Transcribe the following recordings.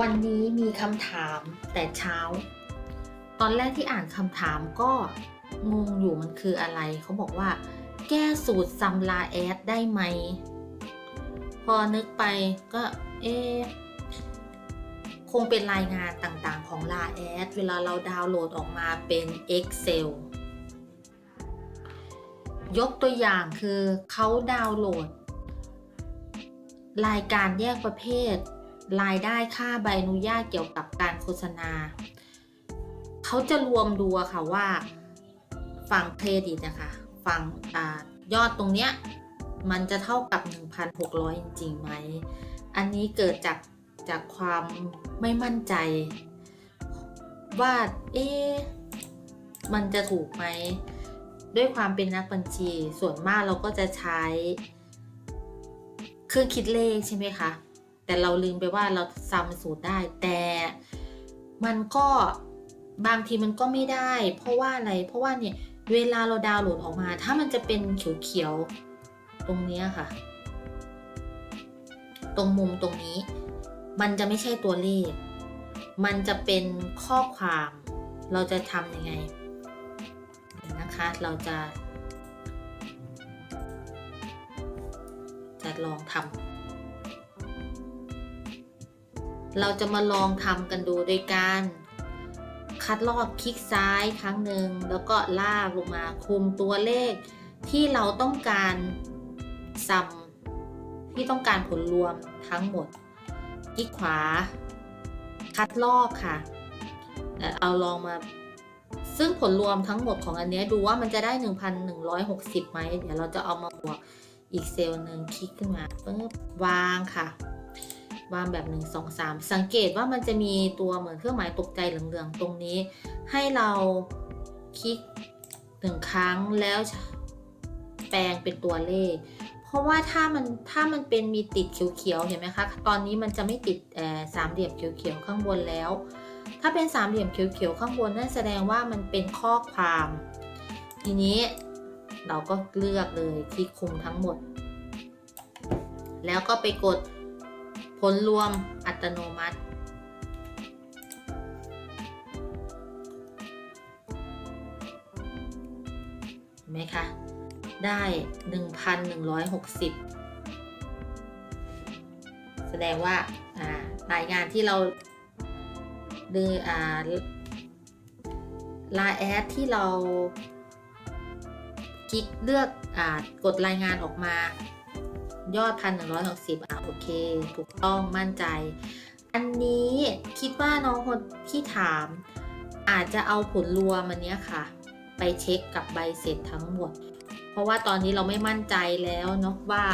วันนี้มีคำถามแต่เช้า ตอนแรกที่อ่านคำถามก็งงอยู่มันคืออะไร เขาบอกว่า แก้สูตรซัมลาแอดได้ไหม พอนึกไปก็เอะคงเป็นรายงานต่างๆของลาแอดเวลาเราดาวน์โหลดออกมาเป็น Excel ยกตัวอย่างคือเขาดาวน์โหลด รายการแยกประเภท รายได้ค่าใบอนุญาตเกี่ยวกับการโฆษณา เขาจะรวมดูค่ะว่าฝั่งเครดิตนะคะฝั่งอยอดตรงเนี้ยมันจะเท่ากับ 1,600 จริงๆไหม อันนี้เกิดจากจากความไม่มั่นใจ ว่าเอ๊ะมันจะถูกไหม ด้วยความเป็นนักบัญชีส่วนมากเราก็จะใช้เครื่องคิดเลขใช่ไหมคะ แต่เราลืมไปว่าเราซ้ำสูตรได้ แต่มันก็บางทีมันก็ไม่ได้ เพราะว่าอะไรเพราะว่าเนี่ยเวลาเราดาวน์โหลดออกมา ถ้ามันจะเป็นเขียวๆตรงเนี้ยค่ะ ตรงมุมตรงนี้ มันจะไม่ใช่ตัวเลข มันจะเป็นข้อความเราจะทำยังไงนะคะเราจะ จะลองทำ เราจะมาลองทำกันดูโดยการ คัดลอกคลิกซ้ายครั้งหนึ่งแล้วก็ลากลงมาคุมตัวเลขที่เราต้องการซัมที่ต้องการผลรวมทั้งหมดคลิกขวา คัดลอกค่ะ เอาลองมาซึ่งผลรวมทั้งหมดของอันนี้ดูว่ามันจะได้ 1,160ไหมเดี๋ยวเราจะเอามาบวกอีกเซลล์หนึ่งคลิกขึ้นมาปึ๊บวางค่ะ วางแบบ 1 2 3 สังเกตว่ามันจะมีตัวเหมือนเครื่องหมายตกใจเหลืองๆ ตรงนี้ ให้เราคลิกหนึ่งครั้งแล้วแปลงเป็นตัวเลข เพราะว่าถ้ามันถ้ามันเป็นมีติดเขียวๆ เห็นไหมคะ ตอนนี้มันจะไม่ติดสามเหลี่ยมเขียวๆ ข้างบนแล้ว ถ้าเป็นสามเหลี่ยมเขียวๆ ข้างบนนั่นแสดงว่ามันเป็นข้อความ ทีนี้เราก็เลือกเลยคลิกคุมทั้งหมด แล้วก็ไปกด ผลรวมอัตโนมัติ เห็นไหมคะ ได้ 1,160 แสดงว่ารายงานที่เราดูลาแอดที่เราคลิกเลือกอกดรายงานออกมา ยอดพันหนึ่งร้อยหกสิบอะโอเค ถูกต้องมั่นใจ อันนี้คิดว่าน้องคนที่ถาม อาจจะเอาผลรวมมันเนี้ยค่ะ ไปเช็คกับใบเสร็จทั้งหมด เพราะว่าตอนนี้เราไม่มั่นใจแล้วเนาะว่า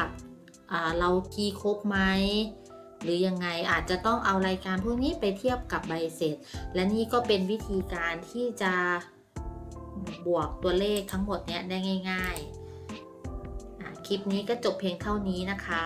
เราคีย์ครบไหมหรือยังไงอาจจะต้องเอารายการพวกนี้ไปเทียบกับใบเสร็จ และนี่ก็เป็นวิธีการที่จะบวกตัวเลขทั้งหมดเนี้ยได้ง่าย ๆ คลิปนี้ก็จบเพียงเท่านี้นะคะ